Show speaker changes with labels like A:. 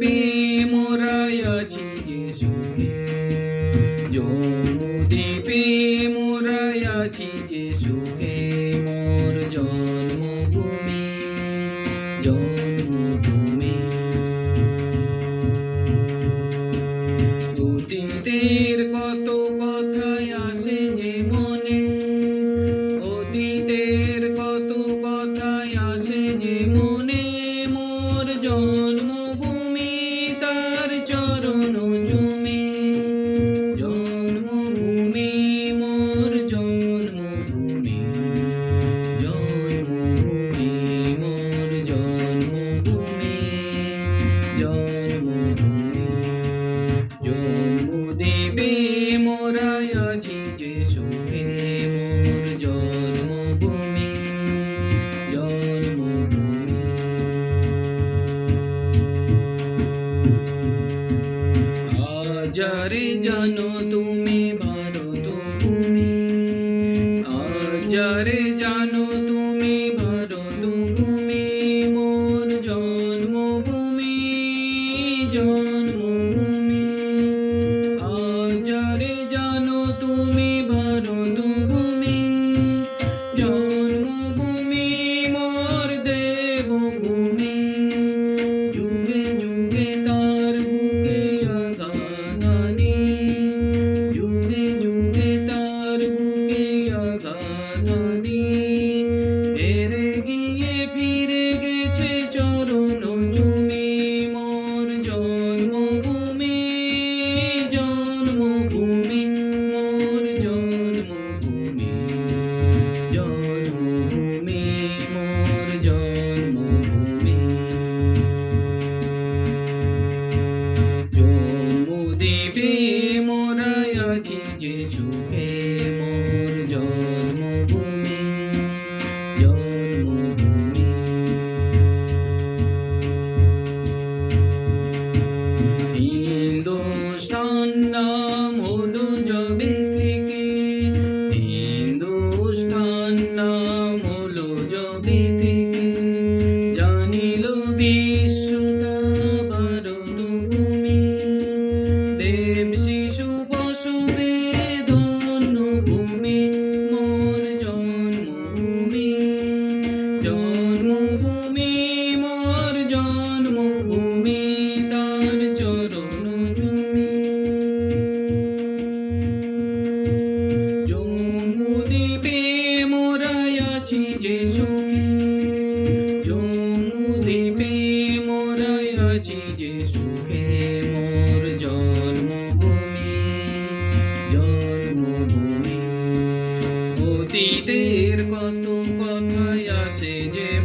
A: দ্বীপে মোরাই আছি যে সুখে জম্মুদ্বীপে মোরাই আছি যে সুখে মোর জন্মভূমি জন্মভূমি। অতীতের আজারে জানো তুমি ভারত ভূমি মোর জন্মভূমি জন্মভূমি জন্মদ্বীপে মোরাই আছি যে সুখে মোর জন্মভূমি জন্মভূমি। হিন্দুস্তান নাম হলো জবে থেকে হিন্দুস্তান নাম হলো জবে মোরাই যে সুখে মোর জন্মভূমি জন্মভূমি। অতীতের কত কথায় আসে যে